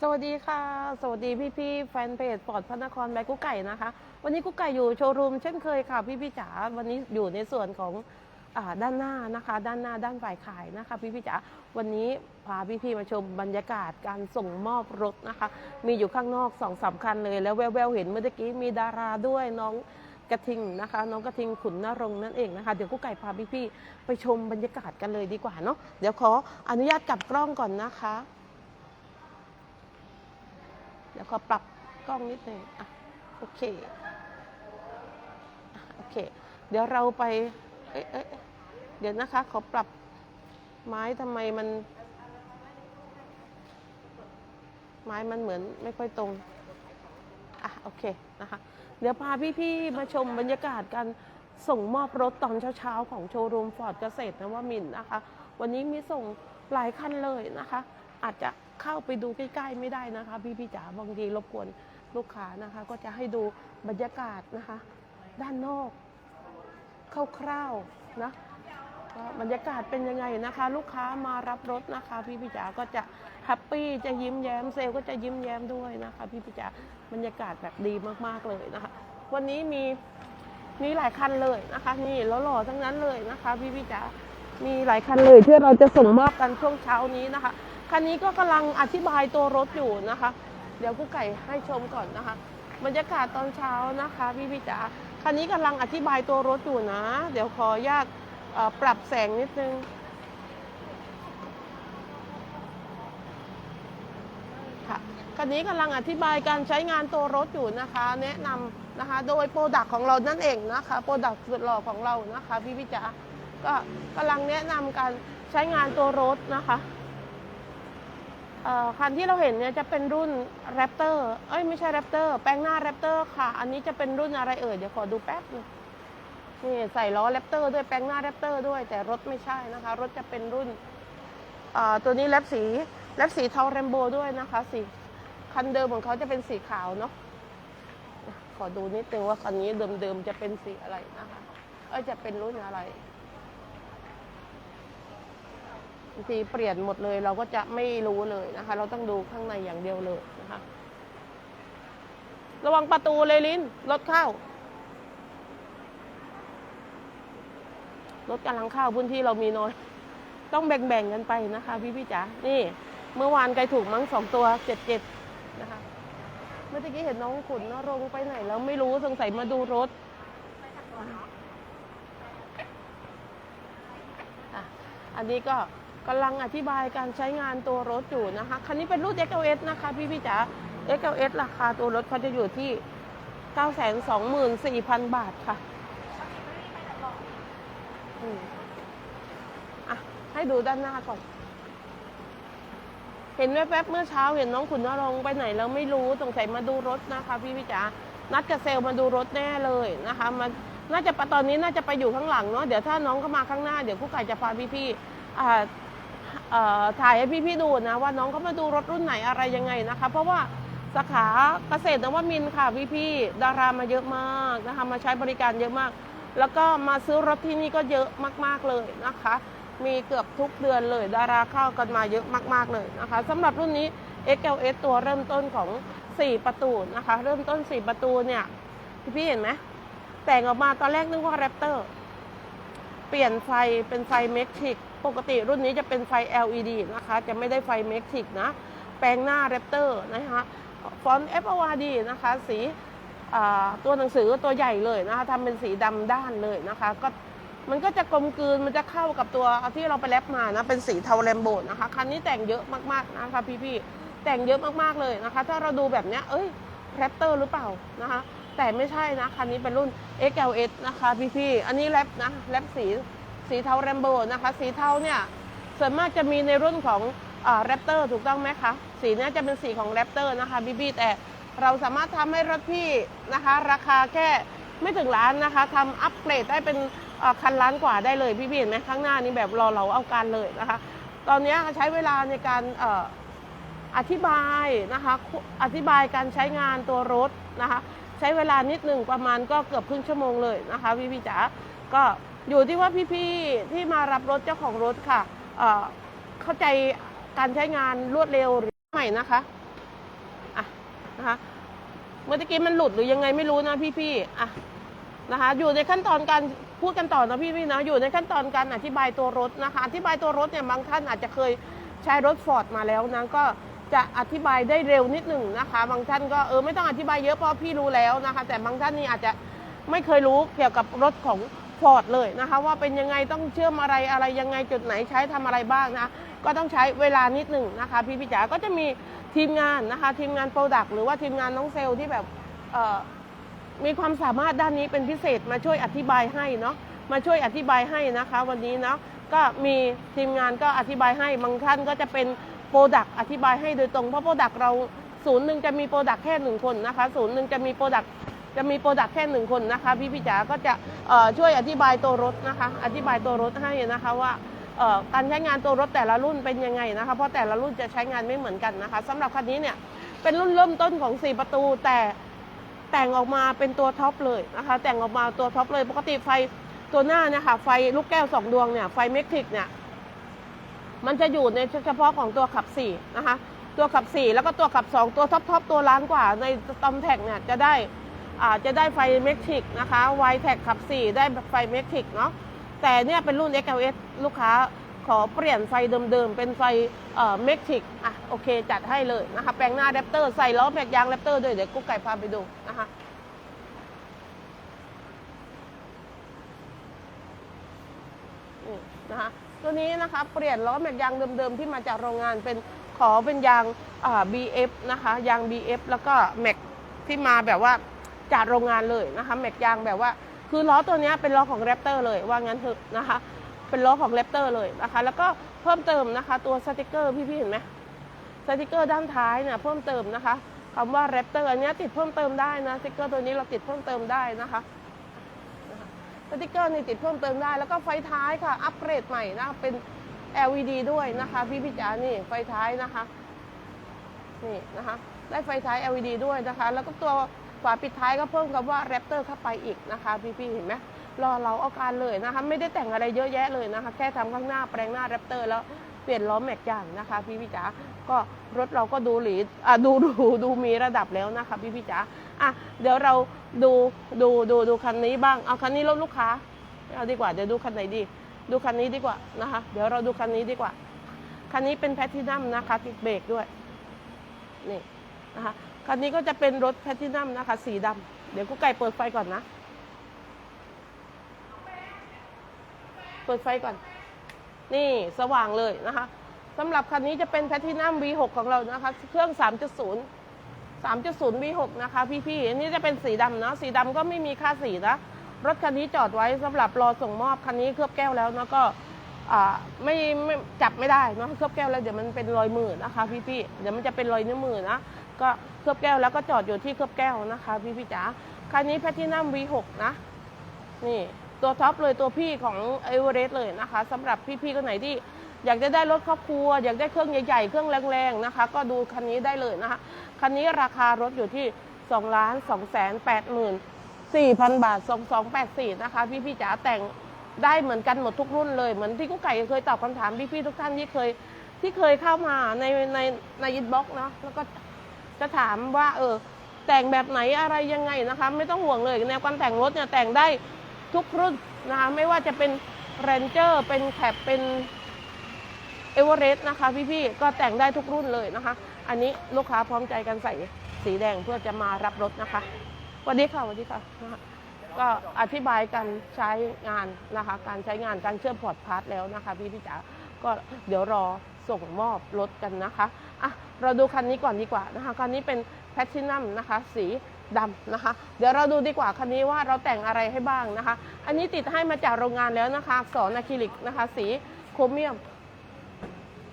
สวัสดีค่ะ สวัสดีพี่พี่ๆแฟนเพจปอดพระนครแบกกุ๊กไก่นะคะ วันนี้กุ๊กไก่อยู่โชว์รูมเช่นเคยค่ะ พี่พี่ๆจ๋าวันนี้อยู่ในส่วนของอด้านหน้านะคะ ด้านหน้าด้านฝ่ายขายนะคะ พี่พี่ๆจ๋าวันนี้พาพี่พี่ๆมาชมบรรยากาศการส่งมอบรถนะคะ มีอยู่ข้างนอกสองสามคันเลยแล้วแววๆเห็นเมื่อกี้มีดาราด้วยน้องกระทิงนะคะ น้องกระทิงขุนนรงนั่นเองนะคะ เดี๋ยวกุ๊กไก่พาพี่พี่ๆไปชมบรรยากาศกันเลยดีกว่าเนาะเดี๋ยวขออนุญาตกลับกล้องก่อนนะคะ เดี๋ยวขอปรับกล้องนิดนึงอะโอเคอโอเค เดี๋ยวเราไปเอ๊ะเอ๊ะเดี๋ยวนะคะ ขอปรับไม้ทำไมมัน ไม้มันเหมือนไม่ค่อยตรงอะโอเคนะคะ เดี๋ยวพาพี่ๆมาชมบรรยากาศการส่งมอบรถตอนเช้าๆ ของโชว์รูมฟอร์ดเกษตรนวมินทร์นะคะ วันนี้มีส่งหลายคันเลยนะคะ อาจจะ เข้าไปดูใกล้ ๆ ไม่ได้นะคะ พี่ๆจ๋าบางทีรบกวนลูกค้านะคะ ก็จะให้ดูบรรยากาศนะคะ ด้านนอกคร่าวๆนะบรรยากาศเป็นยังไงนะคะ ลูกค้ามารับรถนะคะ พี่ๆจ๋าก็จะแฮปปี้จะยิ้มแย้มเซลก็จะยิ้มแย้มด้วยนะคะ พี่ๆจ๋าบรรยากาศแบบดีมากๆเลยนะคะ วันนี้มีมีหลายคันเลยนะคะ นี่แล้วหล่อๆทั้งนั้นเลยนะคะ พี่พี่จ๋ามีหลายคันเลยที่เราจะส่งมอบกันช่วงเช้านี้นะคะ คันนี้ก็กำลังอธิบายตัวรถอยู่นะคะ เดี๋ยวกู้ไก่ให้ชมก่อนนะคะ บรรยากาศตอนเช้านะคะพี่พี่จ๋าคันนี้กำลังอธิบายตัวรถอยู่นะ เดี๋ยวขออนุญาตปรับแสงนิดนึงค่ะคันนี้กำลังอธิบายการใช้งานตัวรถอยู่นะคะ แนะนำนะคะ โดยโปรดักของเรานั่นเองนะคะโปรดักสุดหล่อของเรานะคะ พี่พี่จ๋าก็กำลังแนะนำการใช้งานตัวรถนะคะ คันที่เราเห็นเนี่ยจะเป็นรุ่น Raptor เอ้ยไม่ใช่ Raptor แปลงหน้า Raptor ค่ะ อันนี้จะเป็นรุ่นอะไรเอ่ยเดี๋ยวขอดูแป๊บนึงนี่ใส่ล้อ Raptor ด้วยแปลงหน้า Raptor ด้วย แต่รถไม่ใช่นะคะ รถจะเป็นรุ่นตัวนี้แลบสีแลบสีเทาเรมโบด้วยนะคะสีคันเดิมของเขาจะเป็นสีขาวเนาะขอดูนิดนึงว่าคันนี้เดิมๆจะเป็นสีอะไรนะคะเอ้ยจะเป็นรุ่นอะไร บางทีเปลี่ยนหมดเลย เราก็จะไม่รู้เลยนะคะ เราต้องดูข้างในอย่างเดียวเลยนะคะ ระวังประตูเลยลินรถเข้ารถกำลังเข้าพื้นที่เรามีน้อย ต้องแบ่งๆกันไปนะคะ พี่พี่ๆจ๋านี่ เมื่อวานไกถูกมั้งสองตัวเจ็ดเจ็ดนะคะ เมื่อกี้เห็นน้องขุนนรงไปไหนแล้วไม่รู้สงสัยมาดูรถอันนี้ก็ กำลังอธิบายการใช้งานตัวรถอยู่นะคะ คันนี้เป็นรุ่น XLS นะคะพี่พี่จ๋า XLS ราคาตัวรถเขาจะอยู่ที่ 924,000 บาทค่ะอืมอะ ให้ดูด้านหน้าก่อน เห็นแวบๆเมื่อเช้าเห็นน้องขุนนรงไปไหนแล้วไม่รู้สงสัยมาดูรถนะคะ พี่พี่จ๋า นัดกับเซลมาดูรถแน่เลยนะคะมันน่าจะตอนนี้น่าจะไปอยู่ข้างหลังเนาะ เดี๋ยวถ้าน้องเข้ามาข้างหน้า เดี๋ยวผู้ไก่จะพาพี่พี่ๆอ่าเอ่อ ถ่ายให้พี่พี่ๆดูนะว่าน้องเขามาดูรถรุ่นไหนอะไรยังไงนะคะ เพราะว่าสาขาเกษตรนวมินค่ะพี่พี่ๆดารามาเยอะมากนะคะมาใช้บริการเยอะมาก แล้วก็มาซื้อรถที่นี่ก็เยอะมากๆเลยนะคะ มีเกือบทุกเดือนเลยดาราเข้ากันมาเยอะมากๆเลยนะคะสำหรับรุ่นนี้ XLS ตัวเริ่มต้นของ 4 ประตูนะคะ เริ่มต้น 4 ประตูเนี่ยพี่ๆเห็นไหมแต่งออกมาตอนแรกนึกว่า Raptor เปลี่ยนไฟเป็นไฟเมกทิก ปกติรุ่นนี้จะเป็นไฟ LED นะคะ จะไม่ได้ไฟเมกทิกนะ แปลงหน้า Raptor นะคะฟอนต์ FORD นะคะ สีตัวหนังสือตัวใหญ่เลยนะคะทำเป็นสีดำด้านเลยนะคะ ก็มันก็จะกลมกลืน มันจะเข้ากับตัวที่เราไปแลบมานะ เป็นสีเทาแรมโบนะคะ คันนี้แต่งเยอะมากๆนะคะพี่ๆ แต่งเยอะมากๆเลยนะคะ ถ้าเราดูแบบเนี้ย เอ้ยแรปเตอร์หรือเปล่านะคะ แต่ไม่ใช่นะ คันนี้เป็นรุ่น XLS นะคะพี่ๆ อันนี้แรปนะ แรปสี สีเทาแรมโบนะคะ สีเทาเนี่ยส่วนมากจะมีในรุ่นของแรปเตอร์ถูกต้องไหมคะ สีนี้จะเป็นสีของแรปเตอร์นะคะพี่ๆแต่เราสามารถทำให้รถพี่นะคะ ราคาแค่ไม่ถึงล้านนะคะทำอัปเกรดได้เป็นคันล้านกว่าได้เลยพี่ๆเห็นไหมข้างหน้านี้แบบรอเราเอาการเลยนะคะ ตอนนี้ใช้เวลาในการออธิบายนะคะ อธิบายการใช้งานตัวรถนะคะ ใช้เวลานิดหนึ่งประมาณก็เกือบครึ่งชั่วโมงเลยนะคะพี่พี่จ๋าก็ อยู่ที่ว่าพี่ๆที่มารับรถเจ้าของรถค่ะเเข้าใจการใช้งานรวดเร็วหรือไม่นะคะนะคะเมื่อกี้มันหลุดหรือยังไงไม่รู้นะพี่ๆอะนะคะอยู่ในขั้นตอนการพูดกันต่อนะพี่ๆนะอยู่ในขั้นตอนการอธิบายตัวรถนะคะอธิบายตัวรถเนี่ยบางท่านอาจจะเคยใช้รถฟอร์ดมาแล้วนะก็จะอธิบายได้เร็วนิดหนึ่งนะคะ บางท่านก็เออไม่ต้องอธิบายเยอะเพราะพี่รู้แล้วนะคะ แต่บางท่านนี่อาจจะไม่เคยรู้เกี่ยวกับรถของ ฟอร์ดเลยนะคะว่าเป็นยังไงต้องเชื่อมอะไรอะไรยังไงจุดไหนใช้ทำอะไรบ้างนะก็ต้องใช้เวลานิดหนึ่งนะคะพี่พี่จ๋าก็จะมีทีมงานนะคะทีมงานโปรดักต์หรือว่าทีมงานน้องเซลล์ที่แบบมีความสามารถด้านนี้เป็นพิเศษมาช่วยอธิบายให้เนาะมาช่วยอธิบายให้นะคะ วันนี้เนาะก็มีทีมงานก็อธิบายให้บางท่านก็จะเป็นโปรดักต์อธิบายให้โดยตรงเพราะโปรดักต์เราศูนย์หนึ่งจะมีโปรดักต์แค่หนึ่งคนนะคะศูนย์หนึ่งจะมีโปรดักต์ จะมีโปรดักต์แค่หนึ่งคนนะคะ พี่พี่จ๋าก็จะช่วยอธิบายตัวรถนะคะ อธิบายตัวรถให้นะคะว่าการใช้งานตัวรถแต่ละรุ่นเป็นยังไงนะคะ เพราะแต่ละรุ่นจะใช้งานไม่เหมือนกันนะคะสำหรับคันนี้เนี่ยเป็นรุ่นเริ่มต้นของ 4 ประตูแต่แต่งออกมาเป็นตัวท็อปเลยนะคะ แต่งออกมาตัวท็อปเลย ปกติไฟตัวหน้าเนี่ยค่ะไฟลูกแก้ว 2 ดวงเนี่ยไฟเมกทิกเนี่ยมันจะอยู่ในเฉพาะของตัวขับ4นะคะตัวขับ 4 แล้วก็ตัวขับ 2 ตัวท็อปทอปตัวล้านกว่าในตอมแท็กเนี่ยจะได้ จะได้ไฟเมกทิกนะคะไวแท็กขับ 4 ได้ไฟเมกทิกเนาะแต่เนี่ยเป็นรุ่น XLS ลูกค้าขอเปลี่ยนไฟเดิมๆ เป็นไฟเมกทิกอะโอเค จัดให้เลยนะคะ แปลงหน้าแรปเตอร์ใส่ล้อแม็กยางแรปเตอร์ด้วยเดี๋ยวกุ๊กไก่พาไปดูนะคะนี่นะคะตัวนี้นะคะเปลี่ยนล้อแม็กยางเดิมๆ ที่มาจากโรงงานเป็นขอเป็นยางอ่า BF นะคะ ยาง BF แล้วก็แม็กที่มาแบบว่า จากโรงงานเลยนะคะแม็กยางแบบว่า คือล้อตัวนี้เป็นล้อของแรปเตอร์เลยว่างั้นเถอะนะคะ เป็นล้อของแรปเตอร์เลยนะคะ แล้วก็เพิ่มเติมนะคะตัวสติกเกอร์พี่ๆเห็นไหมสติกเกอร์ด้านท้ายเนี่ยเพิ่มเติมนะคะคำว่าแรปเตอร์อันเนี้ยติดเพิ่มเติมได้นะสติกเกอร์ตัวนี้เราติดเพิ่มเติมได้นะคะสติกเกอร์นี่ติดเพิ่มเติมได้ แล้วก็ไฟท้ายค่ะ อัปเกรดใหม่นะคะเป็น LED ด้วยนะคะ พี่พี่จ๋านี่ไฟท้ายนะคะนี่นะคะ ได้ไฟท้าย LED ด้วยนะคะ แล้วก็ตัว ฝาปิดท้ายก็เพิ่มคำว่า Raptor เข้าไปอีกนะคะ พี่ๆเห็นไหมรอเราเอาการเลยนะคะ ไม่ได้แต่งอะไรเยอะแยะเลยนะคะ แค่ทำข้างหน้าแปลงหน้า Raptor แล้วเปลี่ยนล้อแม็กอย่างนะคะ พี่พี่จ๋าก็รถเราก็ดูหลีอะดูดูดูมีระดับแล้วนะคะ พี่พี่จ๋าอะเดี๋ยวเราดูดูดูดูคันนี้บ้างเอาคันนี้รถลูกค้าเอาดีกว่าเดี๋ยวดูคันไหนดี ดูคันนี้ดีกว่านะคะ เดี๋ยวเราดูคันนี้ดีกว่าคันนี้เป็นแพททินัมนะคะติดเบรกด้วยนี่นะคะ คันนี้ก็จะเป็นรถแพททินัมนะคะ สีดำเดี๋ยวกูไก่เปิดไฟก่อนนะ เปิดไฟก่อน นี่สว่างเลยนะคะสำหรับคันนี้จะเป็นแพททินัม V6 ของเรานะคะ เครื่อง 3.0 3.0 V6 นะคะ พี่ๆอันนี้จะเป็นสีดำเนาะสีดำก็ไม่มีค่าสีนะ รถคันนี้จอดไว้สำหรับรอส่งมอบคันนี้เคลือบแก้วแล้วนะก็ไม่ไม่จับไม่ได้เนาะเคลือบแก้วแล้วเดี๋ยวมันเป็นรอยมือนะคะ พี่ๆเดี๋ยวมันจะเป็นรอยนิ้วมือนะ ก็เคลือบแก้วแล้วก็จอดอยู่ที่เคลือบแก้วนะคะ พี่ๆจ๋าคันนี้แพททินัม V6 นะ นี่ตัวท็อปเลยตัวพี่ของเอเวอเรสต์เลยนะคะสำหรับพี่ๆคนไหนที่อยากจะได้รถครอบครัว อยากได้เครื่องใหญ่ๆ เครื่องแรงๆนะคะ ก็ดูคันนี้ได้เลยนะคะ คันนี้ราคารถอยู่ที่2ล้าน2แสน8หมื่น4,000 บาท 2284 นะคะ พี่ๆจ๋าแต่งได้เหมือนกันหมดทุกรุ่นเลย เหมือนที่กุ๊กไก่เคยตอบคำถามพี่ๆทุกท่านที่เคยที่เคยเข้ามาในในในอินบ็อกซ์เนาะแล้วก็ จะถามว่าเออแต่งแบบไหนอะไรยังไงนะคะ ไม่ต้องห่วงเลยแนวการแต่งรถเนี่ยแต่งได้ทุกรุ่นนะคะไม่ว่าจะเป็นเรนเจอร์เป็นแคปเป็นเอเวอเรสต์นะคะพี่ๆก็แต่งได้ทุกรุ่นเลยนะคะ อันนี้ลูกค้าพร้อมใจกันใส่สีแดงเพื่อจะมารับรถนะคะสวัสดีค่ะสวัสดีค่ะนะคะก็อธิบายการใช้งานนะคะ การใช้งานการเชื่อมพอร์ตพาร์ทแล้วนะคะ พี่พี่จ๋าก็เดี๋ยวรอส่งมอบรถกันนะคะ เราดูคันนี้ก่อนดีกว่านะคะ คันนี้เป็นแพท i นัมนะคะ สีดำนะคะ เดี๋ยวเราดูดีกว่าคันนี้ว่าเราแต่งอะไรให้บ้างนะคะ อันนี้ติดให้มาจากโรงงานแล้วนะคะอักษรอะคริลิกนะคะ สีโครเมียม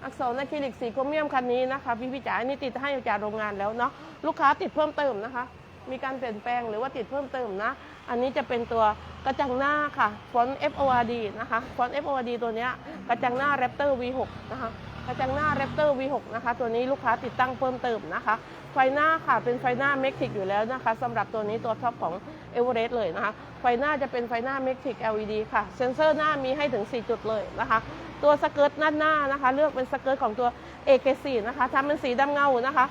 อักษรอะคริลิกสีโครเมียมคันนี้นะคะพี่พี่จ๋าอันนี้ติดให้จากโรงงานแล้วเนาะลูกค้าติดเพิ่มเติมนะคะ มีการเปลี่ยนแปลงหรือว่าติดเพิ่มเติมนะ อันนี้จะเป็นตัวกระจังหน้าค่ะฟอนต์ FORD นะคะฟอนต์ FORD ตัวเนี้ยกระจังหน้า Raptor V6 นะคะ ระจังหน้า Raptor V6 นะคะ ตัวนี้ลูกค้าติดตั้งเพิ่มเติมนะคะ ไฟหน้าค่ะเป็นไฟหน้าเมกทิกอยู่แล้วนะคะสำหรับตัวนี้ตัวท็อปของ e v e r e s t เลยนะคะ ไฟหน้าจะเป็นไฟหน้าเมกทิก LED ค่ะ เซ็นเซอร์หน้ามีให้ถึง 4 จุดเลยนะคะ ตัวสเกิร์ตหน้าหน้านะคะ เลือกเป็นสเกิร์ตของตัว AK4 นะคะทำเป็นสีดำเงานะคะ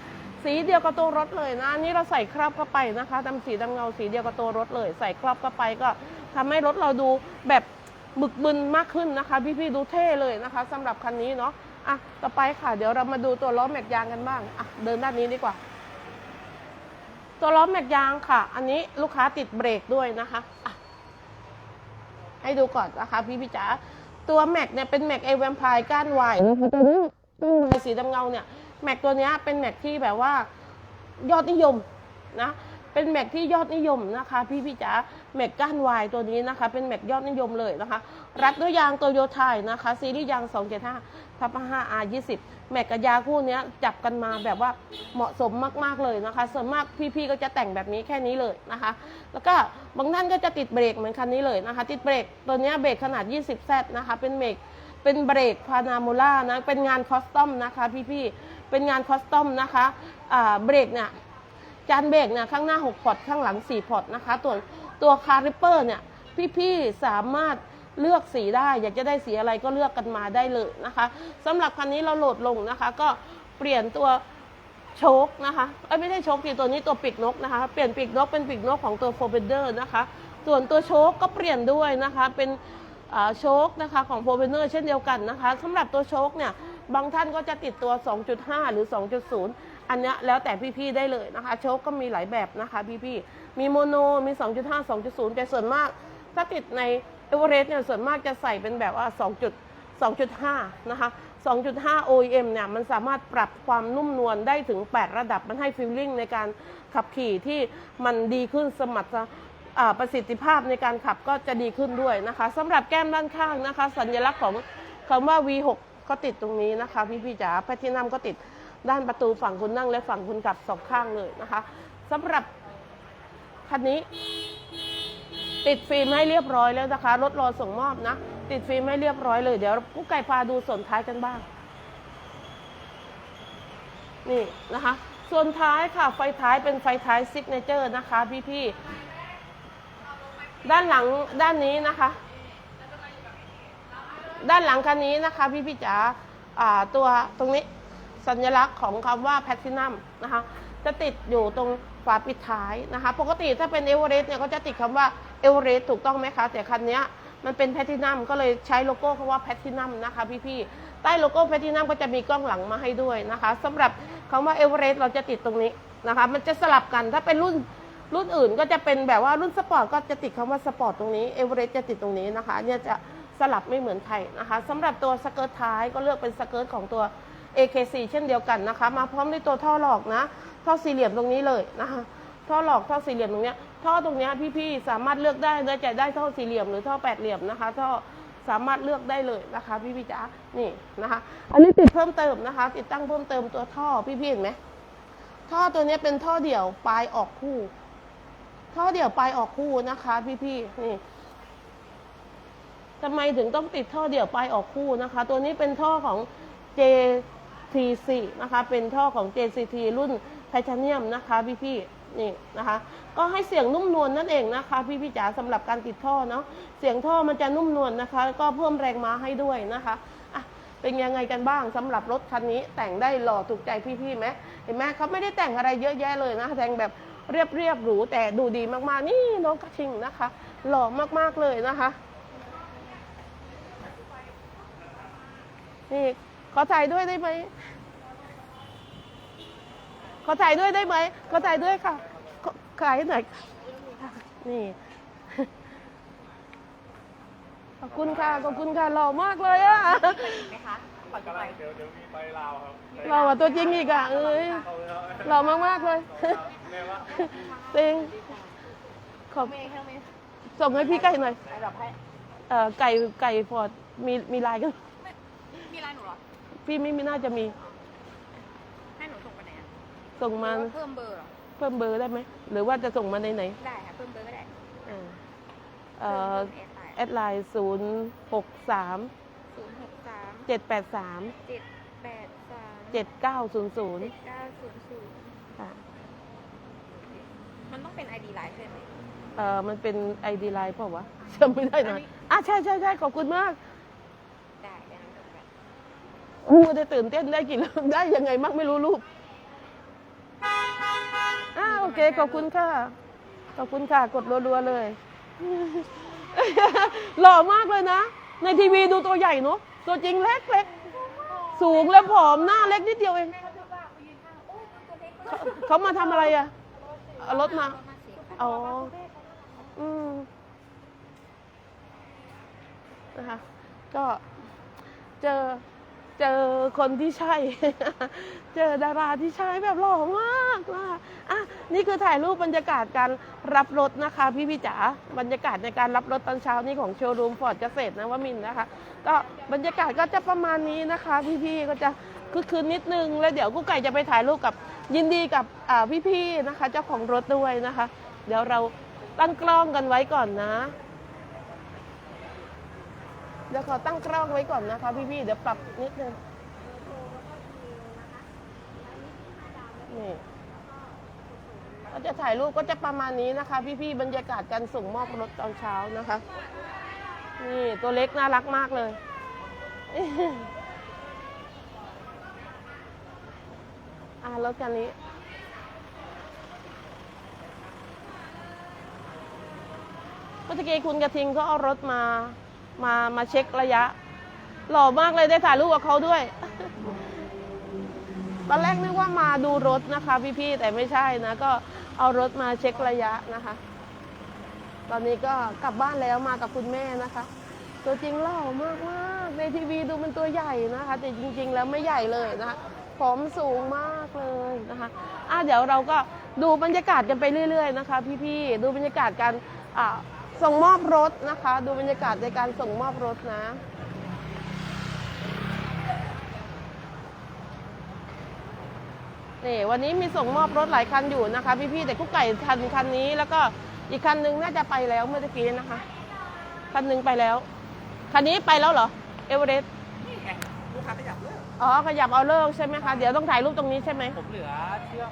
สีเดียวกับตัวรถเลยนะนนี่เราใส่ครอบเข้าไปนะคะทำสีดำเงาสีเดียวกับตัวรถเลย ใส่ครอบเข้าไปก็ทำให้รถเราดูแบบบึกบึนมากขึ้นนะคะ พี่ๆดูเท่เลยนะคะสำหรับคันนี้เนาะ อะ ต่อไปค่ะ เดี๋ยวเรามาดูตัวล้อแม็กยางกันบ้าง อะ เดินด้านนี้ดีกว่า ตัวล้อแม็กยางค่ะ อันนี้ลูกค้าติดเบรกด้วยนะคะอะให้ดูก่อนนะคะ พี่พี่จ๋า ตัวแม็กเนี่ยเป็นแม็กเอเวมพายก้านวายนะคะตัวนี้ก้านวายสีดำเงาเนี่ย แม็กตัวเนี้ยเป็นแม็กที่แบบว่ายอดนิยมนะ เป็นแม็กที่ยอดนิยมนะคะ พี่พี่จ๋า แม็กก้านวายตัวนี้นะคะ เป็นแม็กยอดนิยมเลยนะคะ รัดด้วยยางโตโยต้านะคะ ซีรีส์ยาง 275ทับ5 R 20แม็กกับยาคู่นี้จับกันมาแบบว่าเหมาะสมมากๆเลยนะคะ ส่วนมากพี่ๆก็จะแต่งแบบนี้แค่นี้เลยนะคะ แล้วก็บางท่านก็จะติดเบรกเหมือนคันนี้เลยนะคะ ติดเบรกตัวนี้เบรกขนาด 20 Z นะคะ เป็นเบรกเป็นเบรกพานามูล่านะ เป็นงานคอสตอมนะคะพี่ๆ เป็นงานคอสตอมนะคะเบรกเนี่ยจานเบรกเนี่ยข้างหน้า 6 พอร์ตข้างหลัง 4 พอร์ตนะคะตัว ตัวคาริปเปอร์เนี่ยพี่ๆสามารถเลือกสีได้ อยากจะได้สีอะไรก็เลือกกันมาได้เลยนะคะสำหรับคันนี้เราโหลดลงนะคะ ก็เปลี่ยนตัวโชคนะคะเอ้ยไม่ใช่โชคทีตัวนี้ตัวปีกนกนะคะ เปลี่ยนปีกนกเป็นปีกนกของตัวโฟเบเดอร์นะคะ ส่วนตัวโชคก็เปลี่ยนด้วยนะคะ เป็นโชคนะคะของโฟเบเดอร์เช่นเดียวกันนะคะสำหรับตัวโชคเนี่ยบางท่านก็จะติดตัว 2.5 หรือ 2.0 อันเนี้ยแล้วแต่พี่ๆได้เลยนะคะ โชคก็มีหลายแบบนะคะพี่ๆ มีโมโน มี 2.5 2.0 แต่ส่วนมาก ถ้าติดในเอเวอเรสต์เนี่ยส่วนมากจะใส่เป็นแบบว่า 2. 2.5 นะคะ 2.5 OEM เนี่ยมันสามารถปรับความนุ่มนวลได้ถึง 8 ระดับมันให้ฟีลลิ่งในการขับขี่ที่มันดีขึ้นสมรรถประสิทธิภาพในการขับก็จะดีขึ้นด้วยนะคะสำหรับแก้มด้านข้างนะคะ สัญลักษณ์ของคำว่า V6 ก็ติดตรงนี้นะคะพี่ๆจ๋าแพทินัมก็ติดด้านประตูฝั่งคุณนั่งและฝั่งคุณขับสองข้างเลยนะคะสำหรับ คันนี้ ติดฟิล์มให้เรียบร้อยแล้วนะคะ รถรอส่งมอบนะ ติดฟิล์มให้เรียบร้อยเลย เดี๋ยวกุ๊กไก่พาดูส่วนท้ายกันบ้าง นี่นะคะ ส่วนท้ายค่ะ ไฟท้ายเป็นไฟท้ายซิกเนเจอร์นะคะ พี่ๆ ด้านหลังด้านนี้นะคะ ด้านหลังคันนี้นะคะ พี่พี่ๆจ๋าตัวตรงนี้สัญลักษณ์ของคำว่าแพ t ทินัมนะคะ จะติดอยู่ตรง ฝาปิดท้ายนะคะ ปกติถ้าเป็นเอเวอเรสต์เนี่ยก็จะติดคำว่าเอเวอเรสต์ถูกต้องไหมคะ แต่คันนี้มันเป็นแพทินัมก็เลยใช้โลโก้คำว่าแพทินัมนะคะพี่ๆ ใต้โลโก้แพทินัมก็จะมีกล้องหลังมาให้ด้วยนะคะสำหรับคำว่าเอเวอเรสต์เราจะติดตรงนี้นะคะ มันจะสลับกันถ้าเป็นรุ่นรุ่นอื่นก็จะเป็นแบบว่ารุ่นสปอร์ตก็จะติดคำว่าสปอร์ตตรงนี้เอเวอเรสต์จะติดตรงนี้นะคะเนี่ยจะสลับไม่เหมือนใครนะคะสำหรับตัวสเกิร์ตท้ายก็เลือกเป็นสเกิร์ตของตัว AKC เช่นเดียวกันนะคะ มาพร้อมด้วยตัวท่อหลอกนะ ท่อสี่เหลี่ยมตรงนี้เลยนะคะท่อหลอกท่อสี่เหลี่ยมตรงเนี้ยท่อตรงเนี้ยพี่ๆสามารถเลือกได้เลยจะได้ท่อสี่เหลี่ยมหรือท่อแปดเหลี่ยมนะคะท่อสามารถเลือกได้เลยนะคะพี่ๆจ๋านี่นะคะ อันนี้ติดเพิ่มเติมนะคะ ติดตั้งเพิ่มเติมตัวท่อพี่ๆเห็นไหมท่อตัวเนี้ยเป็นท่อเดี่ยวปลายออกคู่ ท่อเดี่ยวปลายออกคู่นะคะ พี่ๆนี่ทำไมถึงต้องติดท่อเดี่ยวปลายออกคู่นะคะ ตัวนี้เป็นท่อของ JTC นะคะ เป็นท่อของ JCT รุ่น ไทเทเนียมนะคะพี่ๆนี่นะคะ ก็ให้เสียงนุ่มนวลนั่นเองนะคะ พี่ๆจ๋าสำหรับการติดท่อเนาะเสียงท่อมันจะนุ่มนวลนะคะแล้วก็เพิ่มแรงม้าให้ด้วยนะคะอะเป็นยังไงกันบ้างสำหรับรถคันนี้ แต่งได้หล่อถูกใจพี่ๆไหมเห็นไหมเขาไม่ได้แต่งอะไรเยอะแยะเลยนะแต่งแบบเรียบเรียบหรูแต่ดูดีมากๆ นี่น้องกระทิงนะคะ หล่อมากๆเลยนะคะ นี่ขอถ่ายด้วยได้ไหม อถ่ายด้วยได้ไหมขอถ่ายด้วยค่ะขอขายให้หน่อยค่ะนี่ขอบคุณค่ะขอบคุณค่ะหล่อมากเลยอะไปอีกไหมคะขอดูกำไปลังเดี๋ยวเดี๋ยวมีไปลาวครับหล่อกว่าตัวจริงอีกอะเอ้ยเขาเลยครับหล่อมากๆเลยแม่ว่าจริงขอบเมย์ให้เมย์ส่งให้พี่ไก่หน่อยไปแบบให้เอ่อไก่ไก่พอร์ตมีมีไลน์กันมีไลน์หนูเหรอพี่ไม่มีน่าจะมี ให้หนูส่งไปไหนอะ ส่งมาหรือว่เพิ่มเบอร์เหรอเพิ่มเบอร์ได้ไหมหรือว่าจะส่งมาในไหนได้ค่ะเพิ่มเบอร์ก็ได้อ่าเอ่อเพิ่มเบอร์แอดไลน์ศูนย์หกสามศูนย์หกสามเจ็ดแปดสามเจ็ดแปดสามเจ็ดเก้าศูนย์ศูนย์เจ็ดเก้าศูนย์ศูนย์ค่ะ มันต้องเป็นไอดีไลน์ใช่ไหมเอ่อมันเป็นไอดีไลน์เปล่าวะจำไม่ได้อันะนนี้อะใช่ใช่ใช่ขอบคุณมากได้เดี๋ยวนั้นส่งไปอู้ได้ตื่นเต้นได้กี่รูปได้ยังไงมั่งไม่รู้รูป อ้าโอเค ขอบคุณค่ะ ขอบคุณค่ะ กดรัวๆเลย หล่อมากเลยนะ ในทีวีดูตัวใหญ่เนอะตัวจริงเล็กเล็กสูงและผอมหน้าเล็กนิดเดียวเอง เขาเขามาทำอะไรอะเอารถมา อ๋อ อืมนะคะ ก็เจอ เจอคนที่ใช่ เจอดาราที่ใช่แบบหล่อมากนะคะอะนี่คือถ่ายรูปบรรยากาศการรับรถนะคะ พี่พี่จ๋าบรรยากาศในการรับรถตอนเช้านี้ของโชว์รูมฟอร์ดเกษตรนะวมินนะคะ ก็บรรยากาศก็จะประมาณนี้นะคะ พี่พี่ๆก็จะคึกคืนนิดนึง แล้วเดี๋ยวกุ๊กไก่จะไปถ่ายรูปกับยินดีกับพี่พี่ๆนะคะ เจ้าของรถด้วยนะคะ เดี๋ยวเราตั้งกล้องกันไว้ก่อนนะ เดี๋ยวขอตั้งกล้องไว้ก่อนนะคะพี่พี่ๆเดี๋ยวปรับนิดนึงนี่ก็จะถ่ายรูปก็จะประมาณนี้นะคะพี่พี่ๆบรรยากาศการส่งมอบรถตอนเช้านะคะ นี่ตัวเล็กน่ารักมากเลยอ่ารถคันนี้เมื่อกี้คุณกระทิงก็เอารถมา มามาเช็คระยะ หล่อมากเลยได้ถ่ายรูปกับเขาด้วย ตอนแรกนึกว่ามาดูรถนะคะ พี่ๆแต่ไม่ใช่นะ ก็เอารถมาเช็คระยะนะคะ ตอนนี้ก็กลับบ้านแล้วมากับคุณแม่นะคะ ตัวจริงหล่อมากมากๆในทีวีดูเป็นตัวใหญ่นะคะ แต่จริง ๆ แล้วไม่ใหญ่เลยนะคะผมสูงมากเลยนะคะอะเดี๋ยวเราก็ดูบรรยากาศกันไปเรื่อย ๆ นะคะ พี่ๆดูบรรยากาศการอ่า ส่งมอบรถนะคะ ดูบรรยากาศในการส่งมอบรถนะ นี่วันนี้มีส่งมอบรถหลายคันอยู่นะคะ พี่ๆแต่กุ๊กไก่คันคันนี้ แล้วก็อีกคันนึงน่าจะไปแล้วเมื่อกี้นะคะ คันหนึงไปแล้ว คันนี้ไปแล้วเหรอเอเวอเรสต์นี่ไงลูกค้าขยับเลิกอ๋อขยับเอาเลิกใช่ไหมคะเดี๋ยวต้องถ่ายรูปตรงนี้ใช่ไหมผมเหลือเชื่อม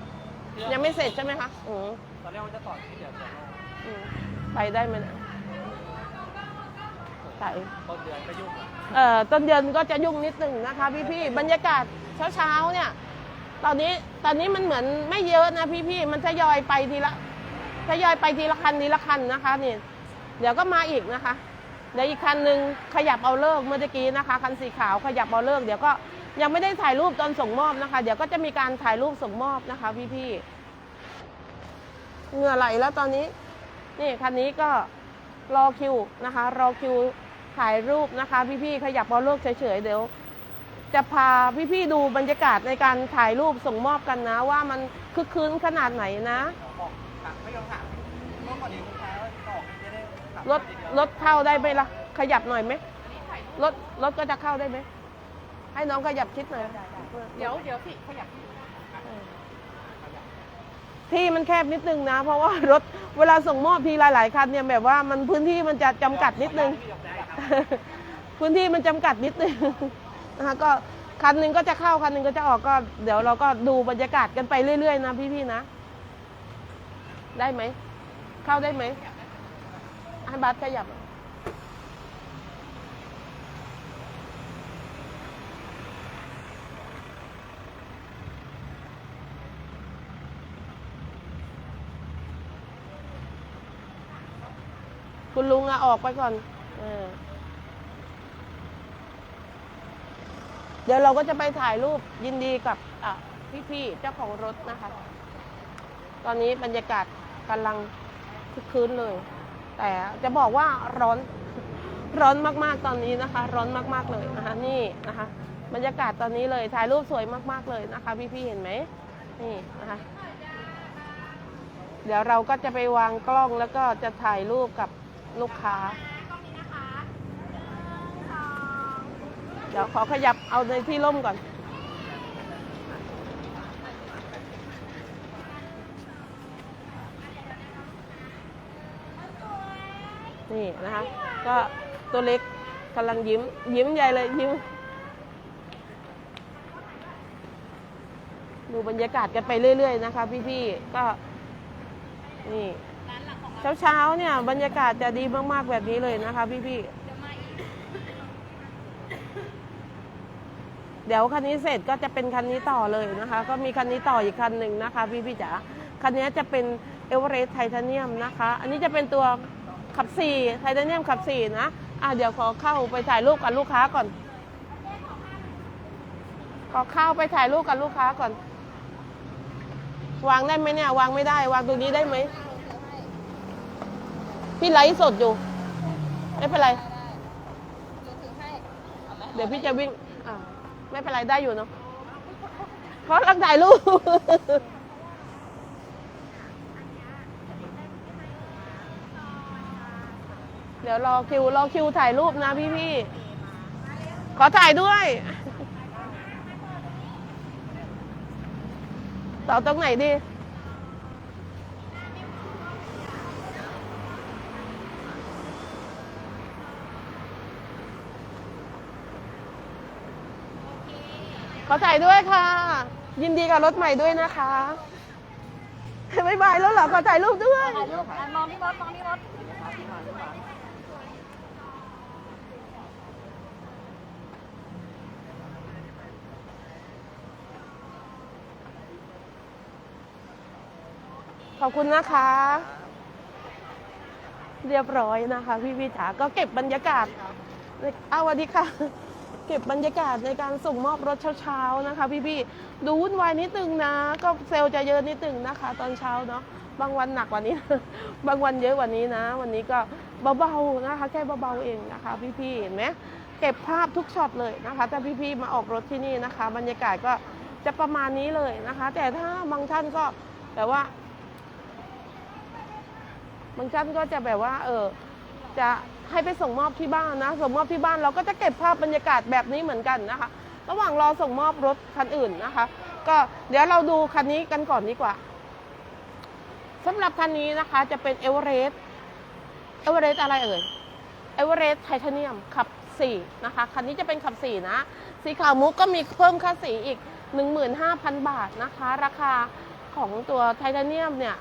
เชื่อยังไม่เสร็จใช่ไหมคะอืมตอนแรกว่าจะต่อที่เดี๋ยวเดี๋ยวอืมไปได้ไหมนะ ไปต้นเดือนก็ยุ่งละเอ่อต้นเดือนก็จะยุ่งนิดหนึ่งนะคะพี่ๆบรรยากาศเช้าๆเนี่ย ตอนนี้ตอนนี้มันเหมือนไม่เยอะนะพี่ๆมันทยอยไปทีละทยอยไปทีละคันทีละคันนะคะนี่เดี๋ยวก็มาอีกนะคะเดี๋ยวอีกคันหนึ่งขยับเอาเลิกเมื่อกี้นะคะ คันสีขาวขยับเอาเลิกเดี๋ยวก็ยังไม่ได้ถ่ายรูปตอนส่งมอบนะคะ เดี๋ยวก็จะมีการถ่ายรูปส่งมอบนะคะ พี่ๆเหงื่อไหลแล้วตอนนี้ นี่คันนี้ก็รอคิวนะคะ รอคิว ถ่ายรูปนะคะ พี่ๆขยับเอาเลิกเฉยๆเดี๋ยว จะพาพี่ๆดูบรรยากาศในการถ่ายรูปส่งมอบกันนะ ว่ามันคึกคืนขนาดไหนนะรถรถเข้าได้ไหมล่ะ ขยับหน่อยไหมรถรถก็จะเข้าได้ไหมให้น้องขยับชิดหน่อยเดี๋ยวเดี๋ยวพี่ขยับที่มันแคบนิดนึงนะ เพราะว่ารถเวลาส่งมอบทีหลาย ๆคันเนี่ยแบบว่ามันพื้นที่มันจะจำกัดนิดนึง พื้นที่มันจำกัดนิดนึงนะคะก็คันหนึ่งก็จะเข้าคันหนึ่งก็จะออกก็ เดี๋ยวเราก็ดูบรรยากาศกันไปเรื่อยๆนะพี่ๆนะ ได้ไหม เข้าได้ไหมให้บัสขยับคุณลุงอะออกไปก่อน เออ เดี๋ยวเราก็จะไปถ่ายรูปยินดีกับพี่ๆเจ้าของรถนะคะ ตอนนี้บรรยากาศกำลังคึกคืนเลย แต่จะบอกว่าร้อนร้อนมากๆตอนนี้นะคะ ร้อนมากๆเลยนะคะ นี่นะคะ บรรยากาศตอนนี้เลยถ่ายรูปสวยมากๆเลยนะคะ พี่ๆเห็นไหมนี่นะคะ เดี๋ยวเราก็จะไปวางกล้องแล้วก็จะถ่ายรูปกับลูกค้า เดี๋ยวขอขยับเอาในที่ร่มก่อน นี่นะคะ ก็ตัวเล็กกำลังยิ้ม ยิ้มใหญ่เลยยิ้ม ดูบรรยากาศกันไปเรื่อย ๆ นะคะ พี่ๆก็นี่เช้าๆเนี่ยบรรยากาศจะดีมากๆแบบนี้เลยนะคะ พี่ๆ เดี๋ยวคันนี้เสร็จก็จะเป็นคันนี้ต่อเลยนะคะ ก็มีคันนี้ต่ออีกคันหนึ่งนะคะ พี่ๆจ๋าคันนี้จะเป็นเอเวอเรสต์ไทเทเนียมนะคะ อันนี้จะเป็นตัวขับสี่ไทเทเนียมขับสี่นะอะเดี๋ยวขอเข้าไปถ่ายรูปกับลูกค้าก่อน ขอเข้าไปถ่ายรูปกับลูกค้าก่อน วางได้ไหมเนี่ยวางไม่ได้ วางตรงนี้ได้ไหมพี่ไลฟ์สดอยู่ ไม่เป็นไร เดี๋ยวพี่จะวิ่ง ไม่เป็นไรได้อยู่เนาะเพราะรังถ่ายรูปเดี๋ยวรอคิวรอคิวถ่ายรูปนะพี่พี่ๆขอถ่ายด้วยต่อตรงไหนดี ขอถ่ายด้วยค่ะ ยินดีกับรถใหม่ด้วยนะคะบ๊ายบายแล้วเหรอขอถ่ายรูปด้วย ถ่ายรูปอะมองที่รถมองที่รถขอบคุณนะคะ เรียบร้อยนะคะ พี่พี่จ๋าก็เก็บบรรยากาศเอาสวัสดีค่ะ เก็บบรรยากาศในการส่งมอบรถเช้าๆนะคะพี่พี่ๆดูวุ่นวายนิดนึงนะ ก็เซลล์จะเยอะนิดนึงนะคะ ตอนเช้าเนาะบางวันหนักกว่านี้ บางวันเยอะกว่านี้นะ วันนี้ก็เบาๆนะคะ แค่เบาๆเองนะคะ พี่พี่ๆเห็นไหมเก็บภาพทุกช็อตเลยนะคะถ้าพี่พี่ๆมาออกรถที่นี่นะคะ บรรยากาศก็จะประมาณนี้เลยนะคะ แต่ถ้าบางท่านก็แบบว่าบางท่านก็จะแบบว่า เออจะ ให้ไปส่งมอบที่บ้านนะ ส่งมอบที่บ้านเราก็จะเก็บภาพบรรยากาศแบบนี้เหมือนกันนะคะ ระหว่างรอส่งมอบรถคันอื่นนะคะ ก็เดี๋ยวเราดูคันนี้กันก่อนดีกว่าสำหรับคันนี้นะคะจะเป็นเอเวอเรสต์เอเวอเรสต์อะไรเอ่ยเอเวอเรสต์ไทเทเนียมขับ 4 นะคะ คันนี้จะเป็นขับ 4 นะ สีขาวมุกก็มีเพิ่มค่าสีอีก 15,000 บาทนะคะ ราคาของตัวไทเทเนียมเนี่ย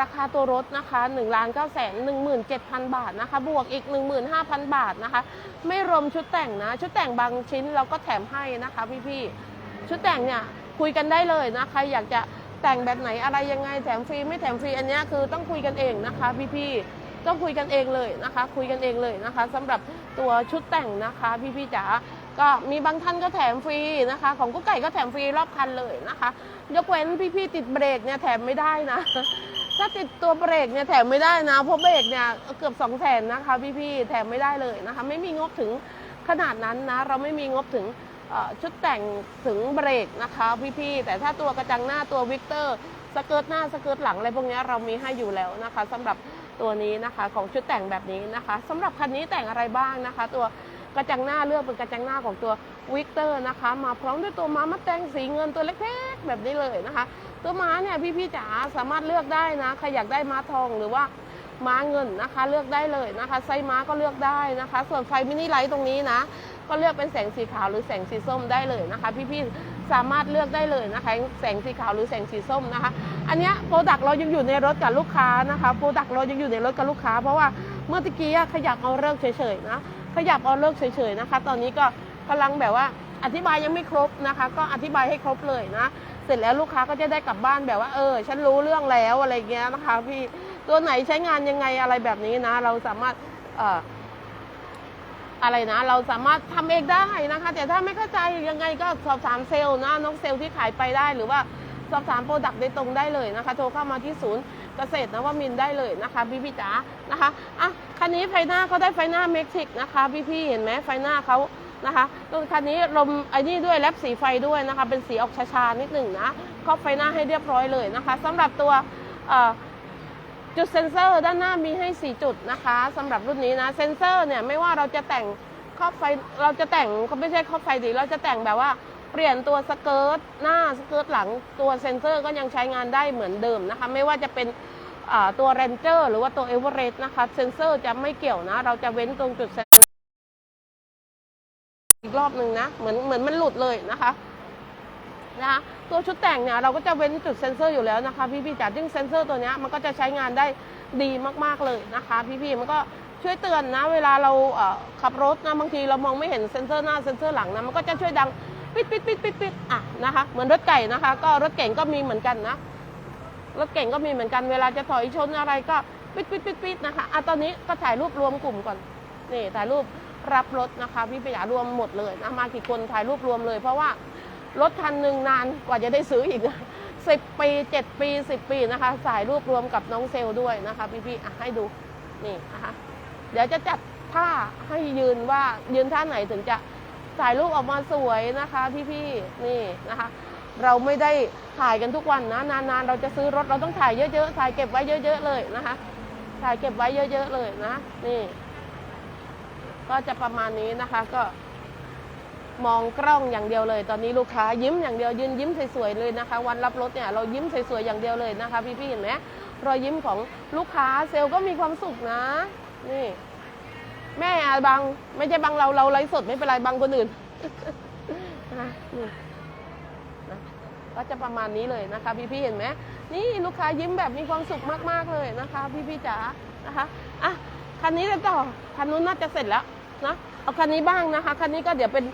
ราคาตัวรถนะคะ1นึ่งล้านเก้าแสนหนึ่งหมื่นเจ็ดพันบาทนะคะ บวกอีก 15,000 บาทนะคะ ไม่รวมชุดแต่งนะ ชุดแต่งบางชิ้นเราก็แถมให้นะคะพี่ๆ ชุดแต่งเนี่ยคุยกันได้เลยนะใครอยากจะแต่งแบบไหนอะไรยังไงแถมฟรีไม่แถมฟรีอันเนี้ยคือต้องคุยกันเองนะคะพี่ๆ ต้องคุยกันเองเลยนะคะ คุยกันเองเลยนะคะสำหรับตัวชุดแต่งนะคะพี่ๆจ๋า ก็มีบางท่านก็แถมฟรีนะคะ ของกุ๊กไก่ก็แถมฟรีรอบคันเลยนะคะ ยกเว้นพี่ๆติดเบรกเนี่ยแถมไม่ได้นะ ถ้าติดตัวเบรกเนี่ยแถมไม่ได้นะ เพราะเบรกเนี่ยเกือบสองแสนนะคะ พี่ๆแถมไม่ได้เลยนะคะ ไม่มีงบถึงขนาดนั้นนะ เราไม่มีงบถึงชุดแต่งถึงเบรกนะคะพี่ๆแต่ถ้าตัวกระจังหน้าตัววิกเตอร์สเกิร์ตหน้าสเกิร์ตหลังอะไรพวกนี้เรามีให้อยู่แล้วนะคะสำหรับตัวนี้นะคะของชุดแต่งแบบนี้นะคะสำหรับคันนี้แต่งอะไรบ้างนะคะ ตัว กระจังหน้าเลือกเป็นกระจังหน้าของตัววิกเตอร์นะคะ มาพร้อมด้วยตัวม้ามัดแตงสีเงินตัวเล็กๆ แบบนี้เลยนะคะ ตัวม้าเนี่ยพี่ๆจ๋าสามารถเลือกได้นะใครอยากได้ม้าทองหรือว่าม้าเงินนะคะ เลือกได้เลยนะคะ ไซม้าก็เลือกได้นะคะ ส่วนไฟมินิไลท์ตรงนี้นะ ก็เลือกเป็นแสงสีขาวหรือแสงสีส้มได้เลยนะคะ พี่ๆสามารถเลือกได้เลยนะคะ แสงสีขาวหรือแสงสีส้มนะคะ อันนี้โปรดักต์เรายังอยู่ในรถกับลูกค้านะคะโปรดักต์เรายังอยู่ในรถกับลูกค้า เพราะว่าเมื่อตะกี้ขยับเอาเลิกเฉยๆนะ ขยับเอาเลิกเฉยๆนะคะ ตอนนี้ก็กำลังแบบว่าอธิบายยังไม่ครบนะคะ ก็อธิบายให้ครบเลยนะ เสร็จแล้วลูกค้าก็จะได้กลับบ้านแบบว่าเออ ฉันรู้เรื่องแล้วอะไรเงี้ยนะคะ พี่ตัวไหนใช้งานยังไงอะไรแบบนี้นะ เราสามารถเอ่ออะไรนะ เราสามารถทำเองได้นะคะ แต่ถ้าไม่เข้าใจยังไงก็สอบถามเซลล์นะน้องเซลล์ที่ขายไปได้หรือว่าสอบถามโปรดักต์โดยตรงได้เลยนะคะ โทรเข้ามาที่ศูนย์ เกษตรนวมินได้เลยนะคะพี่พี่จ๋านะคะอะคันนี้ไฟหน้าเขาได้ไฟหน้าเมกทิกนะคะพี่พี่เห็นไหมไฟหน้าเขานะคะตัวคันนี้ลมไอ้นี่ด้วยแลบสีไฟด้วยนะคะ เป็นสีออกชาๆนิดหนึ่งนะครอบไฟหน้าให้เรียบร้อยเลยนะคะสำหรับตัวจุดเซ็นเซอร์ด้านหน้ามีให้ 4 จุดนะคะสำหรับรุ่นนี้นะเซ็นเซอร์เนี่ยไม่ว่าเราจะแต่งครอบไฟเราจะแต่งก็ไม่ใช่ครอบไฟดี เราจะแต่งแบบว่า เปลี่ยนตัวสเกิร์ตหน้าสเกิร์ตหลังตัวเซ็นเซอร์ก็ยังใช้งานได้เหมือนเดิมนะคะ ไม่ว่าจะเป็นตัวเรนเจอร์หรือว่าตัวเอเวอเรสต์นะคะ เซ็นเซอร์จะไม่เกี่ยวนะ เราจะเว้นตรงจุดเซ็นอีกรอบหนึ่งนะ เหมือนเหมือนมันหลุดเลยนะคะนะคะตัวชุดแต่งเนี่ยเราก็จะเว้นจุดเซ็นเซอร์อยู่แล้วนะคะพี่พี่ๆจ๋าซึ่งเซ็นเซอร์ตัวเนี้ยมันก็จะใช้งานได้ดีมากๆเลยนะคะพี่พี่ๆมันก็ช่วยเตือนนะ เวลาเราขับรถนะบางทีเรามองไม่เห็นเซ็นเซอร์หน้าเซ็นเซอร์หลังนะมันก็จะช่วยดัง ปิดปิดปิดปิดปิดอะนะคะ เหมือนรถไก่นะคะ ก็รถเก่งก็มีเหมือนกันนะรถเก่งก็มีเหมือนกันเวลาจะถอยชนอะไรก็ปิดปิดปิดปิดนะคะอะตอนนี้ก็ถ่ายรูปรวมกลุ่มก่อนนี่ถ่ายรูปรับรถนะคะพี่ปยารวมหมดเลยนะมากี่คนถ่ายรูปรวมเลย เพราะว่ารถคันหนึ่งนานกว่าจะได้ซื้ออีกสิบปีเจ็ดปีสิบปีนะคะถ่ายรูปรวมกับน้องเซลด้วยนะคะพี่ๆอะให้ดูนี่นะคะเดี๋ยวจะจัดท่าให้ยืนว่ายืนท่าไหนถึงจะ ถ่ายรูปออกมาสวยนะคะพี่ๆนี่นะคะ เราไม่ได้ถ่ายกันทุกวันนะนานๆ เราจะซื้อรถเราต้องถ่ายเยอะๆถ่ายเก็บไว้เยอะ ๆ เลยนะคะ ถ่ายเก็บไว้เยอะ ๆ เลยนะ นี่ ก็จะประมาณนี้นะคะก็ มองกล้องอย่างเดียวเลย ตอนนี้ลูกค้ายิ้มอย่างเดียวยืนยิ้มสวยๆเลยนะคะ วันรับรถเนี่ยเรายิ้มสวยๆอย่างเดียวเลยนะคะ พี่ๆเห็นไหมรอยยิ้มของลูกค้าเซลล์ก็มีความสุขนะ นี่ แม่อะบังไม่ใช่บังเราเราไลฟ์สดไม่เป็นไรบังคนอื่นนะก็จะประมาณนี้เลยนะคะ พี่ๆเห็นไหมนี่ลูกค้ายิ้มแบบมีความสุขมากๆเลยนะคะ พี่ๆจ๋านะคะอะคันนี้จะต่อคันนู้นน่าจะเสร็จแล้วนะเอาคันนี้บ้างนะคะคันนี้ก็เดี๋ยวเป็น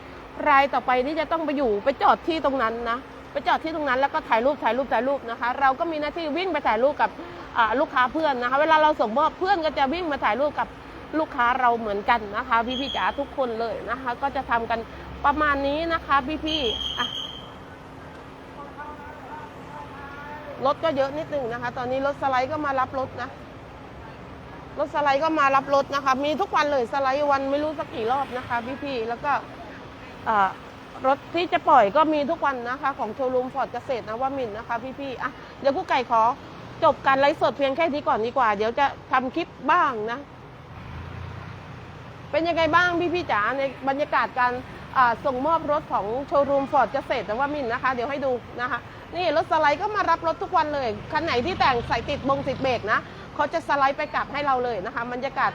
รายต่อไปที่จะต้องไปอยู่ไปจอดที่ตรงนั้นนะไปจอดที่ตรงนั้นแล้วก็ถ่ายรูปถ่ายรูปถ่ายรูปนะคะ เราก็มีหน้าที่วิ่งไปถ่ายรูปกับลูกค้าเพื่อนนะคะ เวลาเราส่งมอบเพื่อนก็จะวิ่งมาถ่ายรูปกับ ลูกค้าเราเหมือนกันนะคะ พี่ๆจ๋าทุกคนเลยนะคะ ก็จะทำกันประมาณนี้นะคะ พี่ๆอะรถก็เยอะนิดนึงนะคะ ตอนนี้รถสไลด์ก็มารับรถนะรถสไลด์ก็มารับรถนะคะ มีทุกวันเลยสไลด์วันไม่รู้สักกี่รอบนะคะ พี่ๆแล้วก็รถที่จะปล่อยก็มีทุกวันนะคะ ของโชว์รูมฟอร์ดเกษตรนะว่ามินนะคะ พี่ๆอะเดี๋ยวผู้ไก่ขอจบการไลฟ์สดเพียงแค่นี้ก่อนดีกว่า เดี๋ยวจะทำคลิปบ้างนะ เป็นยังไงบ้างพี่ๆจ๋าในบรรยากาศการส่งมอบรถของโชว์รูมฟอร์ดเกษตรนวมินนะคะ เดี๋ยวให้ดูนะคะ นี่รถสไลด์ก็มารับรถทุกวันเลยคันไหนที่แต่งใส่ติดบงติดเบรกนะเขาจะสไลด์ไปกลับให้เราเลยนะคะบรรยากาศ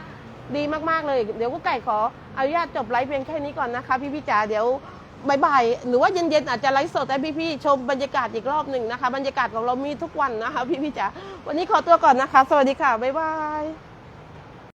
ดีมากๆเลย เดี๋ยวกุ๊กไก่ขออนุญาตจบไลฟ์เพียงแค่นี้ก่อนนะคะ พี่ๆจ๋าเดี๋ยวบ่ายๆหรือว่าเย็นๆอาจจะไลฟ์สดให้พี่ๆชมบรรยากาศอีกรอบหนึ่งนะคะ บรรยากาศของเรามีทุกวันนะคะ พี่ๆจ๋าวันนี้ขอตัวก่อนนะคะ สวัสดีค่ะบ๊ายบาย